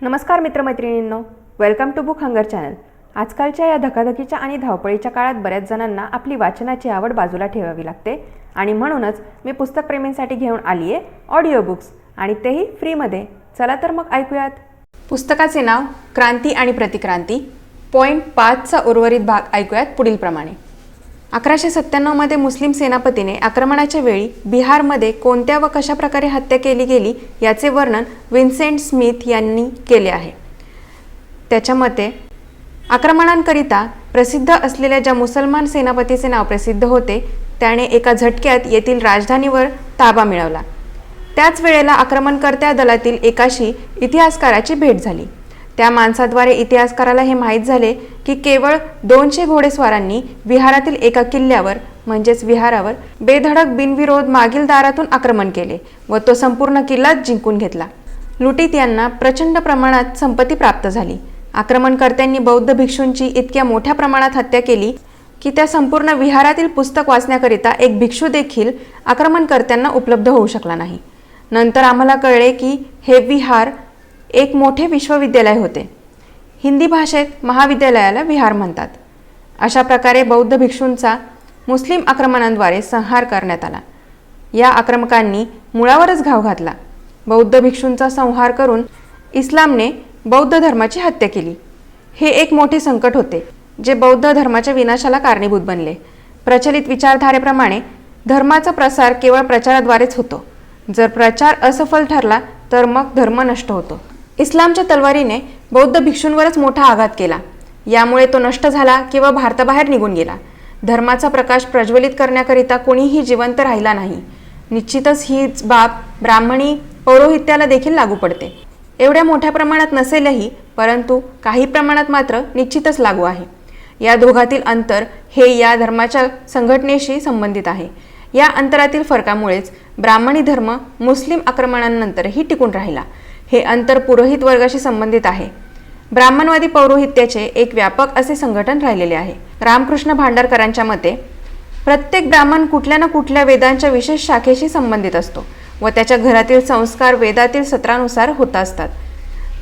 नमस्कार मित्रमैत्रिणींनो welcome to book hunger channel आजकालच्या या धकाधकीच्या आणि धावपळीच्या काळात बऱ्याच जणांना आपली वाचनाची आवड बाजूला ठेवावी लागते आणि म्हणूनच मी पुस्तकप्रेमींसाठी घेऊन आली आहे ऑडिओ बुक्स आणि तेही फ्रीमध्ये चला तर मग ऐकूयात. पुस्तकाचे नाव क्रांती आणि प्रतिक्रांती. पॉईंट पाचचा उर्वरित भाग ऐकूयात पुढील प्रमाणे अकराशे सत्त्याण्णवमध्ये मुस्लिम सेनापतीने आक्रमणाच्या वेळी बिहारमध्ये कोणत्या व कशा प्रकारे हत्या केली गेली याचे वर्णन विन्सेंट स्मिथ यांनी केले आहे. त्याच्या मते आक्रमणांकरिता प्रसिद्ध असलेल्या ज्या मुसलमान सेनापतीचे नाव प्रसिद्ध होते त्याने एका झटक्यात येथील राजधानीवर ताबा मिळवला. त्याच वेळेला आक्रमणकर्त्या दलातील एकाशी इतिहासकाराची भेट झाली. त्या माणसाद्वारे इतिहासकाराला हे माहीत झाले की केवळ दोनशे घोडेस्वारांनी विहारातील एका किल्ल्यावर म्हणजेच विहारावर बेधडक बिनविरोध मागील दारातून आक्रमण केले व तो संपूर्ण किल्लाच जिंकून घेतला. लुटीत यांना प्रचंड प्रमाणात संपत्ती प्राप्त झाली. आक्रमणकर्त्यांनी बौद्ध भिक्षूंची इतक्या मोठ्या प्रमाणात हत्या केली की त्या संपूर्ण विहारातील पुस्तक वाचण्याकरिता एक भिक्षू देखील आक्रमणकर्त्यांना उपलब्ध होऊ शकला नाही. नंतर आम्हाला कळले की हे विहार एक मोठे विश्वविद्यालय होते. हिंदी भाषेत महाविद्यालयाला विहार म्हणतात. अशा प्रकारे बौद्ध भिक्षूंचा मुस्लिम आक्रमणांद्वारे संहार करण्यात आला. या आक्रमकांनी मुळावरच घाव घातला. बौद्ध भिक्षूंचा संहार करून इस्लामने बौद्ध धर्माची हत्या केली. हे एक मोठे संकट होते जे बौद्ध धर्माच्या विनाशाला कारणीभूत बनले. प्रचलित विचारधारेप्रमाणे धर्माचा प्रसार केवळ प्रचाराद्वारेच होतो. जर प्रचार असफल ठरला तर मग धर्म नष्ट होतो. इस्लामच्या तलवारीने बौद्ध भिक्षूंवरच मोठा आघात केला. यामुळे तो नष्ट झाला किंवा भारताबाहेर निघून गेला. धर्माचा प्रकाश प्रज्वलित करण्याकरिता कोणीही जिवंत राहिला नाही. निश्चितच हीच बाब ब्राह्मणी पौरोहित्याला देखील लागू पडते. एवढ्या मोठ्या प्रमाणात नसेलही परंतु काही प्रमाणात मात्र निश्चितच लागू आहे. या दोघातील अंतर हे या धर्माच्या संघटनेशी संबंधित आहे. या अंतरातील फरकामुळेच ब्राह्मणी धर्म मुस्लिम आक्रमणांनंतरही टिकून राहिला. हे अंतर पुरोहित वर्गाशी संबंधित आहे. ब्राह्मणवादी पौरोहित्याचे एक व्यापक असे संघटन राहिलेले आहे. रामकृष्ण भांडारकरांच्या मते प्रत्येक ब्राह्मण कुठल्या ना कुठल्या वेदांच्या विशेष शाखेशी संबंधित असतो व त्याच्या घरातील संस्कार वेदातील सत्रानुसार होत असतात.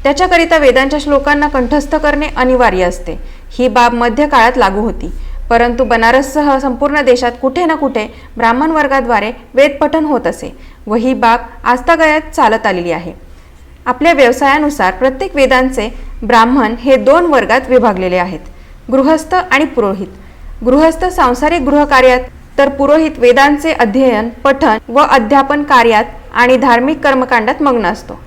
त्याच्याकरिता वेदांच्या श्लोकांना कंठस्थ करणे अनिवार्य असते. ही बाब मध्य काळात लागू होती. परंतु बनारससह संपूर्ण देशात कुठे ना कुठे ब्राह्मण वर्गाद्वारे वेदपठन होत असे व ही बाब आजतागयात चालत आलेली आहे. आपल्या व्यवसायानुसार प्रत्येक वेदांचे ब्राह्मण हे दोन वर्गात विभागलेले आहेत गृहस्थ आणि पुरोहित. गृहस्थ सांसारिक गृहकार्यात तर पुरोहित वेदांचे अध्ययन पठन व अध्यापन कार्यात आणि धार्मिक कर्मकांडात मग्न असतो.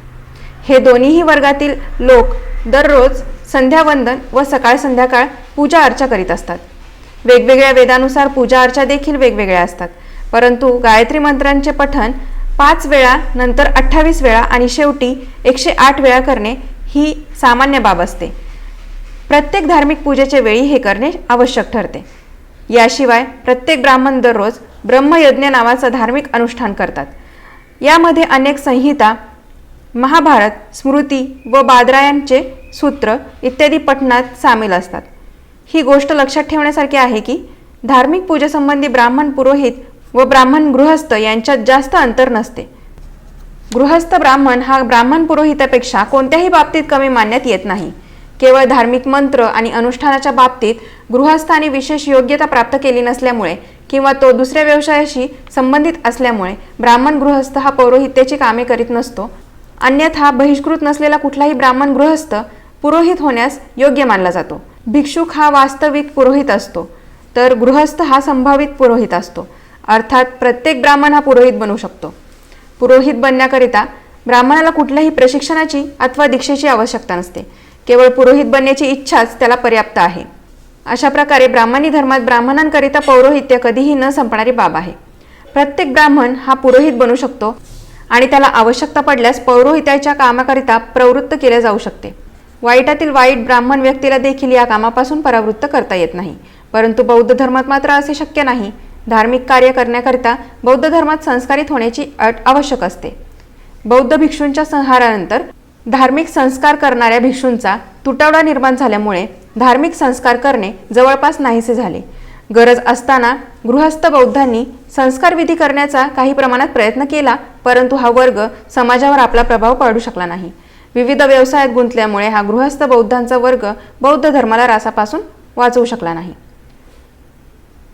हे दोन्हीही वर्गातील लोक दररोज संध्यावंदन व सकाळ संध्याकाळ पूजा अर्चा करीत असतात. वेगवेगळ्या वेदानुसार पूजा अर्चा देखील वेगवेगळ्या असतात. परंतु गायत्री मंत्रांचे पठन पाच वेळा नंतर अठ्ठावीस वेळा आणि शेवटी एकशे आठ वेळा करणे ही सामान्य बाब असते. प्रत्येक धार्मिक पूजेच्या वेळी हे करणे आवश्यक ठरते. याशिवाय प्रत्येक ब्राह्मण दररोज ब्रह्मयज्ञ नावाचं धार्मिक अनुष्ठान करतात. यामध्ये अनेक संहिता महाभारत स्मृती व बादरायांचे सूत्र इत्यादी पठणात सामील असतात. ही गोष्ट लक्षात ठेवण्यासारखी आहे की धार्मिक पूजेसंबंधी ब्राह्मण पुरोहित व ब्राह्मण गृहस्थ यांच्यात जास्त अंतर नसते. गृहस्थ ब्राह्मण हा ब्राह्मण पुरोहितापेक्षा कोणत्याही बाबतीत कमी मानण्यात येत नाही. केवळ धार्मिक मंत्र आणि अनुष्ठानाच्या बाबतीत गृहस्थाने विशेष योग्यता प्राप्त केली नसल्यामुळे किंवा तो दुसऱ्या व्यवसायाशी संबंधित असल्यामुळे ब्राह्मण गृहस्थ हा पौरोहित्याची कामे करीत नसतो. अन्यथा बहिष्कृत नसलेला कुठलाही ब्राह्मण गृहस्थ पुरोहित होण्यास योग्य मानला जातो. भिक्षुक हा वास्तविक पुरोहित असतो. तर गृहस्थ हा संभावित पुरोहित असतो. अर्थात प्रत्येक ब्राह्मण हा पुरोहित बनू शकतो. पुरोहित बनण्याकरिता ब्राह्मणाला कुठल्याही प्रशिक्षणाची अथवा दीक्षेची आवश्यकता नसते. केवळ पुरोहित बनण्याची इच्छाच त्याला पर्याप्त आहे. अशा प्रकारे ब्राह्मणी धर्मात ब्राह्मणांकरिता पौरोहित्य कधीही न संपणारी बाब आहे. प्रत्येक ब्राह्मण हा पुरोहित बनू शकतो आणि त्याला आवश्यकता पडल्यास पौरोहित्याच्या कामाकरिता प्रवृत्त केले जाऊ शकते. वाईटातील वाईट ब्राह्मण व्यक्तीला देखील या कामापासून परावृत्त करता येत नाही. परंतु बौद्ध धर्मात मात्र असे शक्य नाही. धार्मिक कार्य करण्याकरिता बौद्ध धर्मात संस्कारित होण्याची अट आवश्यक असते. बौद्ध भिक्षूंच्या संहारानंतर धार्मिक संस्कार करणाऱ्या भिक्षूंचा तुटवडा निर्माण झाल्यामुळे धार्मिक संस्कार करणे जवळपास नाहीसे झाले. गरज असताना गृहस्थ बौद्धांनी संस्कार विधी करण्याचा काही प्रमाणात प्रयत्न केला परंतु हा वर्ग समाजावर आपला प्रभाव पाडू शकला नाही. विविध व्यवसायात गुंतल्यामुळे हा गृहस्थ बौद्धांचा वर्ग बौद्ध धर्माला रासापासून वाचवू शकला नाही.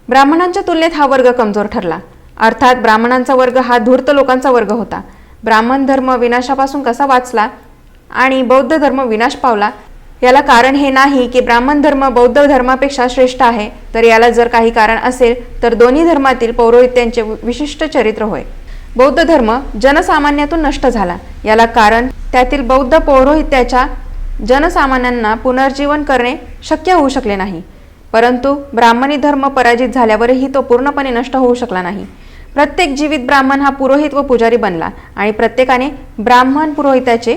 ब्राह्मणांच्या तुलनेत हा वर्ग कमजोर ठरला. अर्थात ब्राह्मणांचा वर्ग हा धूर्त लोकांचा वर्ग होता. ब्राह्मण धर्म विनाशापासून कसा वाचला आणि बौद्ध धर्म विनाश पावला याला कारण हे नाही की ब्राह्मण धर्म बौद्ध धर्मापेक्षा श्रेष्ठ आहे. तर याला जर काही कारण असेल तर दोन्ही धर्मातील पौरोहित्यांचे विशिष्ट चरित्र होय. बौद्ध धर्म जनसामान्यातून नष्ट झाला. याला कारण त्यातील बौद्ध पौरोहित्याच्या जनसामान्यांना पुनर्जीवन करणे शक्य होऊ शकले नाही. परंतु ब्राह्मणी धर्म पराजित झाल्यावरही तो पूर्णपणे नष्ट होऊ शकला नाही. प्रत्येक जीवित ब्राह्मण हा पुरोहित व पुजारी बनला आणि प्रत्येकाने ब्राह्मण पुरोहिताचे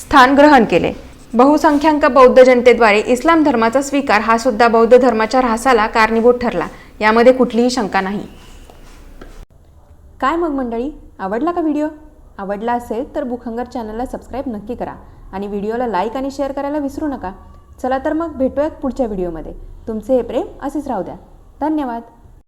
स्थान ग्रहण केले. बहुसंख्याक बौद्ध जनतेद्वारे इस्लाम धर्माचा स्वीकार हा सुद्धा बौद्ध धर्माच्या ऱ्हासाला कारणीभूत ठरला. यामध्ये कुठलीही शंका नाही. काय मग मंडळी? आवडला का व्हिडिओ? आवडला असेल तर बुखंगर चॅनलला सबस्क्राईब नक्की करा आणि व्हिडिओला लाईक आणि शेअर करायला विसरू नका. चला तर मग भेटूयात पुढच्या व्हिडिओमध्ये. तुमचे हे प्रेम असेच राहू द्या. धन्यवाद.